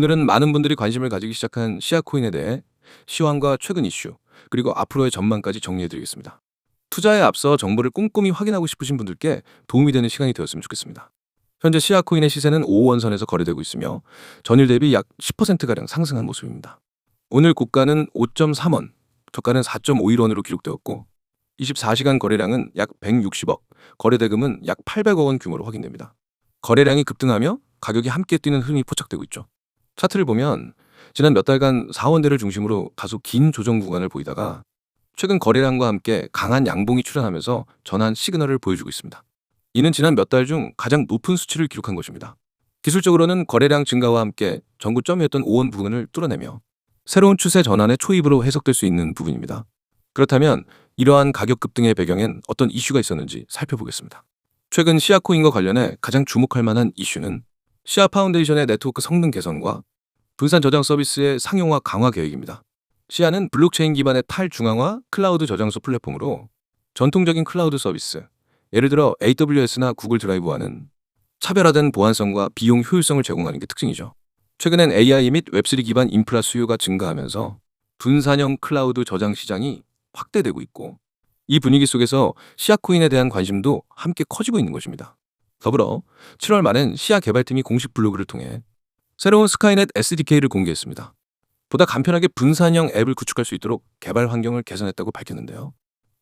오늘은 많은 분들이 관심을 가지기 시작한 시아코인에 대해 시황과 최근 이슈, 그리고 앞으로의 전망까지 정리해드리겠습니다. 투자에 앞서 정보를 꼼꼼히 확인하고 싶으신 분들께 도움이 되는 시간이 되었으면 좋겠습니다. 현재 시아코인의 시세는 5원선에서 거래되고 있으며 전일 대비 약 10%가량 상승한 모습입니다. 오늘 고가는 5.3원, 저가는 4.51원으로 기록되었고 24시간 거래량은 약 160억, 거래 대금은 약 800억 원 규모로 확인됩니다. 거래량이 급등하며 가격이 함께 뛰는 흐름이 포착되고 있죠. 차트를 보면 지난 몇 달간 4원대를 중심으로 다소 긴 조정 구간을 보이다가 최근 거래량과 함께 강한 양봉이 출현하면서 전환 시그널을 보여주고 있습니다. 이는 지난 몇 달 중 가장 높은 수치를 기록한 것입니다. 기술적으로는 거래량 증가와 함께 전구점이었던 5원 부근을 뚫어내며 새로운 추세 전환의 초입으로 해석될 수 있는 부분입니다. 그렇다면 이러한 가격 급등의 배경엔 어떤 이슈가 있었는지 살펴보겠습니다. 최근 시아코인과 관련해 가장 주목할 만한 이슈는 시아 파운데이션의 네트워크 성능 개선과 분산 저장 서비스의 상용화 강화 계획입니다. 시아는 블록체인 기반의 탈중앙화 클라우드 저장소 플랫폼으로 전통적인 클라우드 서비스, 예를 들어 AWS나 구글 드라이브와는 차별화된 보안성과 비용 효율성을 제공하는 게 특징이죠. 최근엔 AI 및 웹3 기반 인프라 수요가 증가하면서 분산형 클라우드 저장 시장이 확대되고 있고 이 분위기 속에서 시아코인에 대한 관심도 함께 커지고 있는 것입니다. 더불어 7월 말엔 시아 개발팀이 공식 블로그를 통해 새로운 스카이넷 SDK를 공개했습니다. 보다 간편하게 분산형 앱을 구축할 수 있도록 개발 환경을 개선했다고 밝혔는데요.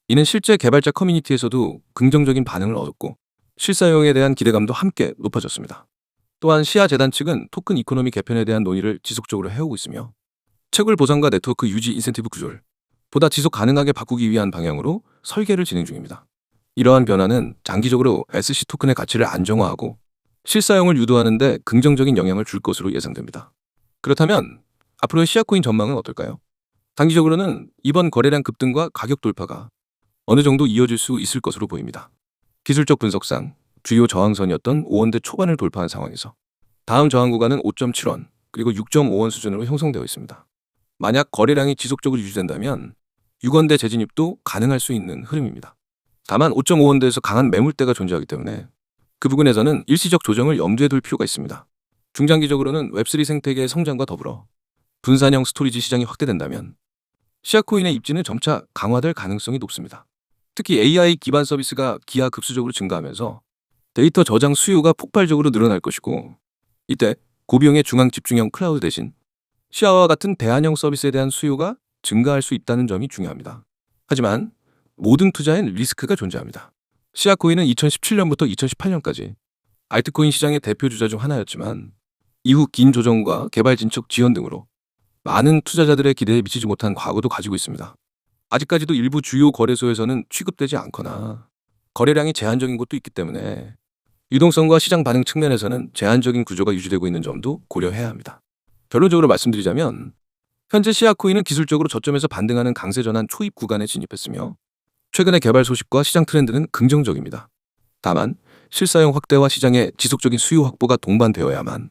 이는 실제 개발자 커뮤니티에서도 긍정적인 반응을 얻었고 실사용에 대한 기대감도 함께 높아졌습니다. 또한 시아 재단 측은 토큰 이코노미 개편에 대한 논의를 지속적으로 해오고 있으며 채굴 보상과 네트워크 유지 인센티브 구조를 보다 지속 가능하게 바꾸기 위한 방향으로 설계를 진행 중입니다. 이러한 변화는 장기적으로 SC 토큰의 가치를 안정화하고 실사용을 유도하는 데 긍정적인 영향을 줄 것으로 예상됩니다. 그렇다면 앞으로의 시아코인 전망은 어떨까요? 단기적으로는 이번 거래량 급등과 가격 돌파가 어느 정도 이어질 수 있을 것으로 보입니다. 기술적 분석상 주요 저항선이었던 5원대 초반을 돌파한 상황에서 다음 저항 구간은 5.7원 그리고 6.5원 수준으로 형성되어 있습니다. 만약 거래량이 지속적으로 유지된다면 6원대 재진입도 가능할 수 있는 흐름입니다. 다만 5.5원대에서 강한 매물대가 존재하기 때문에 그 부분에서는 일시적 조정을 염두에 둘 필요가 있습니다. 중장기적으로는 웹3 생태계의 성장과 더불어 분산형 스토리지 시장이 확대된다면 시아코인의 입지는 점차 강화될 가능성이 높습니다. 특히 AI 기반 서비스가 기하급수적으로 증가하면서 데이터 저장 수요가 폭발적으로 늘어날 것이고 이때 고비용의 중앙 집중형 클라우드 대신 시아와 같은 대안형 서비스에 대한 수요가 증가할 수 있다는 점이 중요합니다. 하지만 모든 투자엔 리스크가 존재합니다. 시아코인은 2017년부터 2018년까지 알트코인 시장의 대표 주자 중 하나였지만 이후 긴 조정과 개발 진척 지연 등으로 많은 투자자들의 기대에 미치지 못한 과거도 가지고 있습니다. 아직까지도 일부 주요 거래소에서는 취급되지 않거나 거래량이 제한적인 곳도 있기 때문에 유동성과 시장 반응 측면에서는 제한적인 구조가 유지되고 있는 점도 고려해야 합니다. 결론적으로 말씀드리자면 현재 시아코인은 기술적으로 저점에서 반등하는 강세 전환 초입 구간에 진입했으며 최근의 개발 소식과 시장 트렌드는 긍정적입니다. 다만 실사용 확대와 시장의 지속적인 수요 확보가 동반되어야만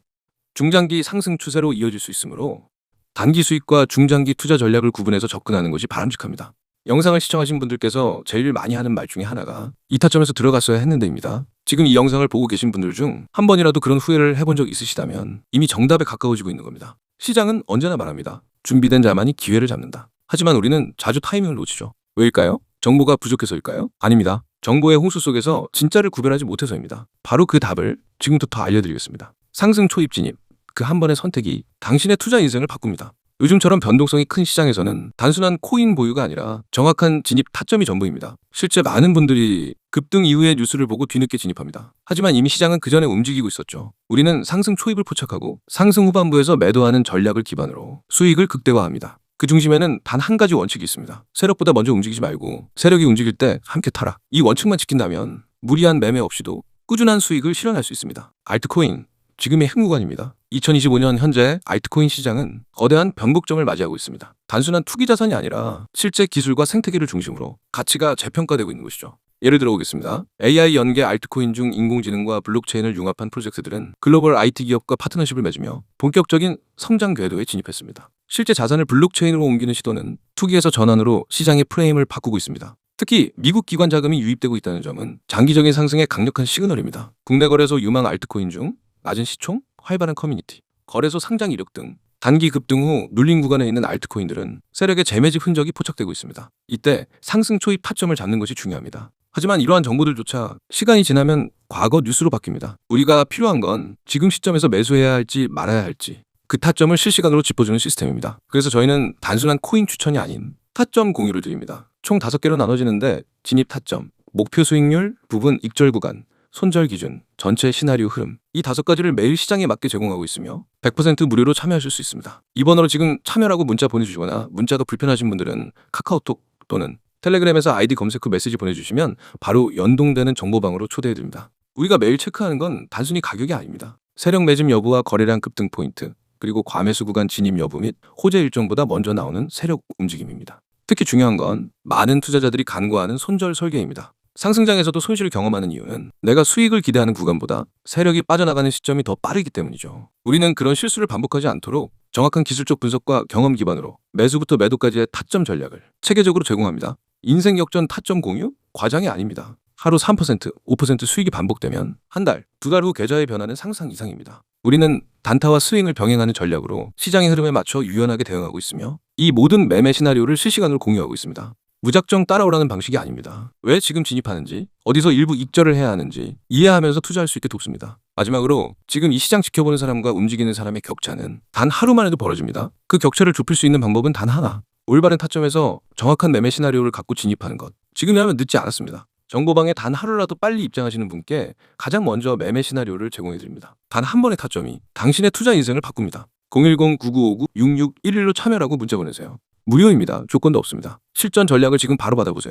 중장기 상승 추세로 이어질 수 있으므로 단기 수익과 중장기 투자 전략을 구분해서 접근하는 것이 바람직합니다. 영상을 시청하신 분들께서 제일 많이 하는 말 중에 하나가 이 타점에서 들어갔어야 했는데입니다. 지금 이 영상을 보고 계신 분들 중 한 번이라도 그런 후회를 해본 적 있으시다면 이미 정답에 가까워지고 있는 겁니다. 시장은 언제나 말합니다. 준비된 자만이 기회를 잡는다. 하지만 우리는 자주 타이밍을 놓치죠. 왜일까요? 정보가 부족해서일까요? 아닙니다. 정보의 홍수 속에서 진짜를 구별하지 못해서입니다. 바로 그 답을 지금부터 알려드리겠습니다. 상승 초입 진입. 그 한 번의 선택이 당신의 투자 인생을 바꿉니다. 요즘처럼 변동성이 큰 시장에서는 단순한 코인 보유가 아니라 정확한 진입 타점이 전부입니다. 실제 많은 분들이 급등 이후의 뉴스를 보고 뒤늦게 진입합니다. 하지만 이미 시장은 그 전에 움직이고 있었죠. 우리는 상승 초입을 포착하고 상승 후반부에서 매도하는 전략을 기반으로 수익을 극대화합니다. 그 중심에는 단 한 가지 원칙이 있습니다. 세력보다 먼저 움직이지 말고 세력이 움직일 때 함께 타라. 이 원칙만 지킨다면 무리한 매매 없이도 꾸준한 수익을 실현할 수 있습니다. 알트코인 지금의 흥구간입니다. 2025년 현재 알트코인 시장은 거대한 변곡점을 맞이하고 있습니다. 단순한 투기 자산이 아니라 실제 기술과 생태계를 중심으로 가치가 재평가되고 있는 것이죠. 예를 들어 보겠습니다. AI 연계 알트코인 중 인공지능과 블록체인을 융합한 프로젝트들은 글로벌 IT 기업과 파트너십을 맺으며 본격적인 성장 궤도에 진입했습니다. 실제 자산을 블록체인으로 옮기는 시도는 투기에서 전환으로 시장의 프레임을 바꾸고 있습니다. 특히 미국 기관 자금이 유입되고 있다는 점은 장기적인 상승의 강력한 시그널입니다. 국내 거래소 유망 알트코인 중 낮은 시총, 활발한 커뮤니티, 거래소 상장 이력 등 단기 급등 후 눌린 구간에 있는 알트코인들은 세력의 재매집 흔적이 포착되고 있습니다. 이때 상승 초입 타점을 잡는 것이 중요합니다. 하지만 이러한 정보들조차 시간이 지나면 과거 뉴스로 바뀝니다. 우리가 필요한 건 지금 시점에서 매수해야 할지 말아야 할지 그 타점을 실시간으로 짚어주는 시스템입니다. 그래서 저희는 단순한 코인 추천이 아닌 타점 공유를 드립니다. 총 5개로 나눠지는데 진입 타점, 목표 수익률, 부분 익절 구간, 손절 기준, 전체 시나리오 흐름 이 다섯 가지를 매일 시장에 맞게 제공하고 있으며 100% 무료로 참여하실 수 있습니다. 이 번호로 지금 참여라고 문자 보내주시거나 문자가 불편하신 분들은 카카오톡 또는 텔레그램에서 아이디 검색 후 메시지 보내주시면 바로 연동되는 정보방으로 초대해드립니다. 우리가 매일 체크하는 건 단순히 가격이 아닙니다. 세력 매집 여부와 거래량 급등 포인트, 그리고 과매수 구간 진입 여부 및 호재 일정보다 먼저 나오는 세력 움직임입니다. 특히 중요한 건 많은 투자자들이 간과하는 손절 설계입니다. 상승장에서도 손실을 경험하는 이유는 내가 수익을 기대하는 구간보다 세력이 빠져나가는 시점이 더 빠르기 때문이죠. 우리는 그런 실수를 반복하지 않도록 정확한 기술적 분석과 경험 기반으로 매수부터 매도까지의 타점 전략을 체계적으로 제공합니다. 인생 역전 타점 공유? 과장이 아닙니다. 하루 3%, 5% 수익이 반복되면 한 달, 두 달 후 계좌의 변화는 상상 이상입니다. 우리는 단타와 스윙을 병행하는 전략으로 시장의 흐름에 맞춰 유연하게 대응하고 있으며 이 모든 매매 시나리오를 실시간으로 공유하고 있습니다. 무작정 따라오라는 방식이 아닙니다. 왜 지금 진입하는지, 어디서 일부 익절을 해야 하는지 이해하면서 투자할 수 있게 돕습니다. 마지막으로 지금 이 시장 지켜보는 사람과 움직이는 사람의 격차는 단 하루만 해도 벌어집니다. 그 격차를 좁힐 수 있는 방법은 단 하나. 올바른 타점에서 정확한 매매 시나리오를 갖고 진입하는 것. 지금이라면 늦지 않았습니다. 정보방에 단 하루라도 빨리 입장하시는 분께 가장 먼저 매매 시나리오를 제공해 드립니다. 단 한 번의 타점이 당신의 투자 인생을 바꿉니다. 010-9959-6611로 참여라고 문자 보내세요. 무료입니다. 조건도 없습니다. 실전 전략을 지금 바로 받아보세요.